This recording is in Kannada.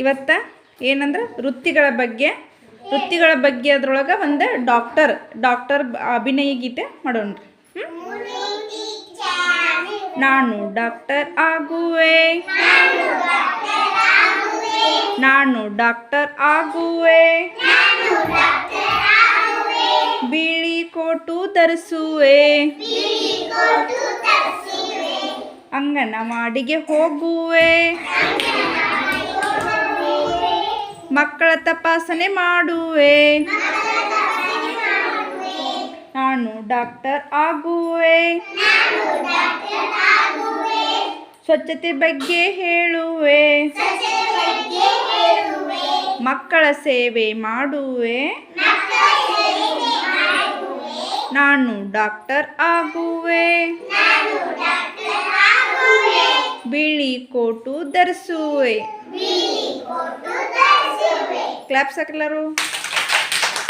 ಇವತ್ತ ಏನಂದ್ರೆ ವೃತ್ತಿಗಳ ಬಗ್ಗೆ ವೃತ್ತಿಗಳ ಬಗ್ಗೆ ಅದ್ರೊಳಗೆ ಒಂದು ಡಾಕ್ಟರ್ ಡಾಕ್ಟರ್ ಅಭಿನಯ ಗೀತೆ ಮಾಡೋಣ ನಾನು ಡಾಕ್ಟರ್ ಆಗುವೆ. ನಾನು ಡಾಕ್ಟರ್ ಆಗುವೆ. ಬಿಳಿ ಕೋಟು ಧರಿಸುವೆ ಅಂಗನವಾಡಿಗೆ ಹೋಗುವೆ. ಮಕ್ಕಳ ತಪಾಸಣೆ ಮಾಡುವೆ. ನಾನು ಡಾಕ್ಟರ್ ಆಗುವೆ. ಸ್ವಚ್ಛತೆ ಬಗ್ಗೆ ಹೇಳುವೆ. ಮಕ್ಕಳ ಸೇವೆ ಮಾಡುವೆ. ನಾನು ಡಾಕ್ಟರ್ ಆಗುವೆ. ಬಿಳಿ ಕೋಟು ಧರಿಸುವೆ. క్లాప్స్ ఎక్కడలేరు